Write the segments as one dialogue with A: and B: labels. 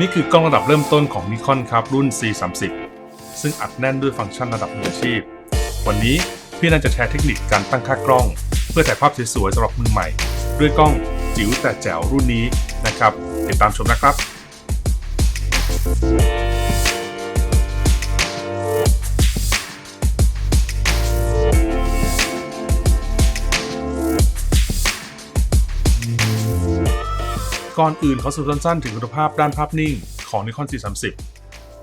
A: นี่คือกล้องระดับเริ่มต้นของ Nikon ครับรุ่น C30 ซึ่งอัดแน่นด้วยฟังก์ชันระดับมืออาชีพ วันนี้พี่นันจะแชร์เทคนิคการตั้งค่ากล้อง เพื่อถ่ายภาพสวยๆสำหรับมือใหม่ ด้วยกล้องจิ๋วแต่แจ๋วรุ่นนี้นะครับ ติดตามชมนะครับ ก่อนอื่นขอสรุปสั้นๆถึงคุณภาพด้านภาพนิ่งของ Nikon C30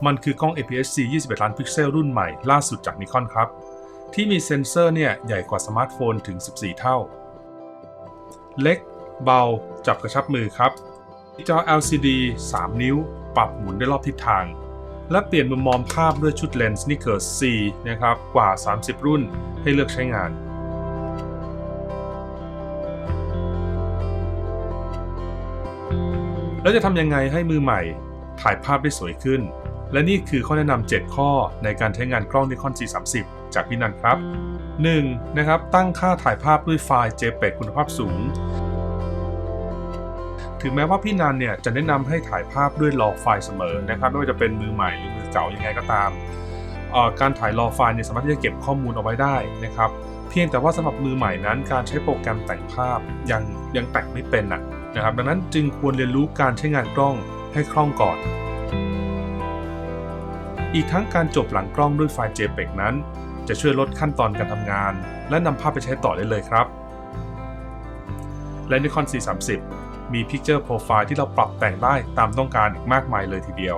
A: มันคือกล้อง APS-C 21 ล้านพิกเซลรุ่นใหม่ล่าสุดจาก Nikon ครับ ที่มีเซ็นเซอร์เนี่ยใหญ่กว่าสมาร์ทโฟนถึง 14 เท่า เล็ก เบา จับกระชับมือครับจอ LCD 3 นิ้ว ปรับหมุนได้รอบทิศทาง และเปลี่ยนมุมมองภาพด้วยชุดเลนส์ Nikkor C นะครับกว่า 30 รุ่นให้เลือกใช้งาน แล้วจะทำยังไงให้มือใหม่ถ่ายภาพได้สวยขึ้น และนี่คือข้อแนะนำ 7 ข้อในการใช้งานกล้อง Nikon C30 จากพี่นันครับ 1. นะครับ ตั้งค่าถ่ายภาพด้วยไฟล์ JPEG คุณภาพสูง ถึงแม้ว่าพี่นันเนี่ยจะแนะนำให้ถ่ายภาพด้วยรอไฟล์เสมอนะครับไม่ว่าจะเป็นมือใหม่หรือมือเก่ายังไงก็ตามการถ่ายรอไฟล์เนี่ยสามารถที่จะเก็บข้อมูลเอาไว้ได้นะครับ เพียงแต่ว่าสำหรับมือใหม่นั้น การใช้โปรแกรมแต่งภาพยังยังแต่งไม่เป็นนะ นะครับดังนั้นจึงควรเรียนรู้การใช้งานกล้องให้คล่องก่อน อีกทั้งการจบหลังกล้องด้วยไฟล์ JPEG นั้น จะช่วยลดขั้นตอนการทำงาน และนำภาพไปใช้ต่อได้เลยครับ และ Nikon C30 มี Picture Profile ที่เราปรับแต่งได้ตามต้องการอีกมากมายเลยทีเดียว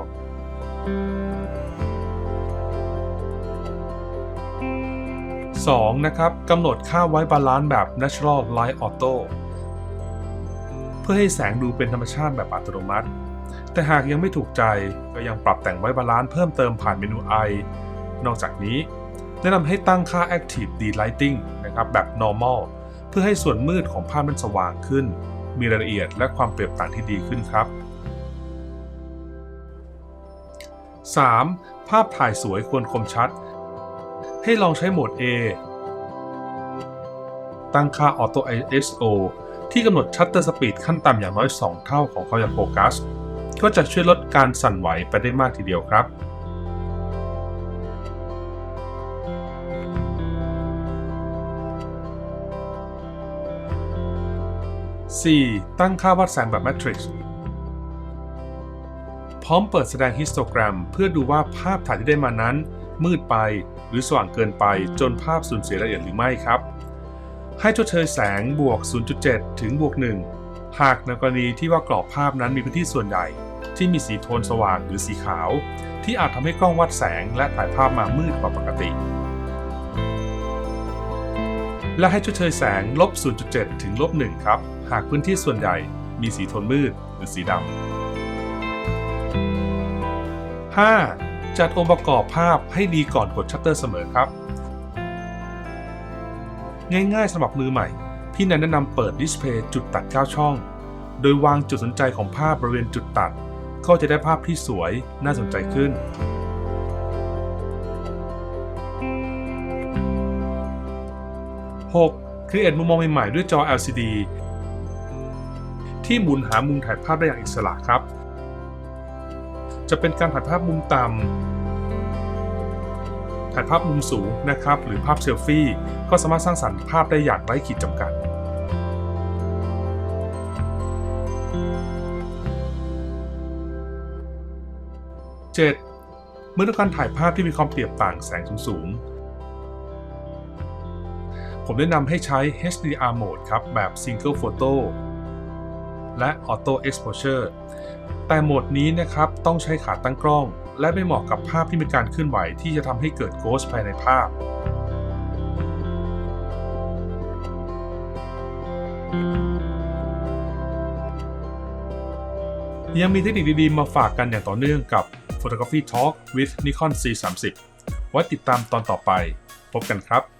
A: 2. นะครับกำหนดค่าไว้บาลานซ์แบบ Natural Light Auto เพื่อให้แสงดูเป็นธรรมชาติแบบอัตโนมัติ แต่หากยังไม่ถูกใจก็ยังปรับแต่งไว้บาลานซ์เพิ่มเติมผ่านเมนู I นอกจากนี้ แนะนำให้ตั้งค่า Active D-Lighting นะครับแบบ Normal เพื่อให้ส่วนมืดของภาพมันสว่างขึ้น มีรายละเอียดและความเปรียบต่างที่ดีขึ้นครับ 3. ภาพถ่ายสวยควรคมชัด ให้ลองใช้โหมด A ตั้งค่า Auto ISO ที่กำหนดชัตเตอร์สปีดขั้นต่ำอย่างน้อย 2 เท่าของความยาวโฟกัส ก็จะช่วยลดการสั่นไหวไปได้มากทีเดียวครับ 4. ตั้งค่าวัดแสงแบบ Matrix พร้อมเปิดแสดงฮิสโตแกรม เพื่อดูว่าภาพถ่ายที่ได้มานั้น มืดไปหรือสว่างเกินไปจนภาพสูญเสียรายละเอียดหรือไม่ครับ ให้ชดเชยแสงบวก 0.7 ถึงบวก 1 หากในกรณีที่ว่ากรอบภาพนั้นมีพื้นที่ส่วนใหญ่ ที่มีสีโทนสว่างหรือสีขาว ที่อาจทำให้กล้องวัดแสงและถ่ายภาพมามืดกว่าปกติ และให้ชดเชยแสงลบ 0.7 ถึงลบ 1 ครับ หากพื้นที่ส่วนใหญ่มีสีโทนมืดหรือสีดำ 5. จัดองค์ประกอบภาพให้ดีก่อนกดชัตเตอร์เสมอครับ ง่ายๆสำหรับมือใหม่ พี่นันแนะนำเปิดดิสเพย์จุดตัด 9 ช่อง โดยวางจุดสนใจของภาพบริเวณจุดตัด ก็จะได้ภาพที่สวยน่าสนใจขึ้น 6. ครีเอทมุมมองใหม่ๆด้วยจอ LCD ที่หมุนหามุมถ่ายภาพได้อย่างอิสระครับ จะเป็นการถ่ายภาพมุมต่ำ ถ่ายภาพมุมสูงนะครับ หรือภาพเซลฟี่ ก็สามารถสร้างสรรค์ภาพได้อย่างไร้ขีดจำกัด 7. เมื่อต้องการถ่ายภาพที่มีความเปรียบต่างแสงสูงๆผมแนะนำให้ใช้ HDR Mode ครับ แบบ Single Photo และ Auto Exposure แต่โหมดนี้นะครับต้องใช้ขาตั้งกล้อง และไม่เหมาะกับภาพที่มีการเคลื่อนไหวที่จะทำให้เกิดโกสภายในภาพ ยังมีเทคนิคดีๆ มาฝากกันอย่างต่อเนื่องกับ Photography Talk with Nikon C30 ไว้ติดตามตอนต่อไป พบกันครับ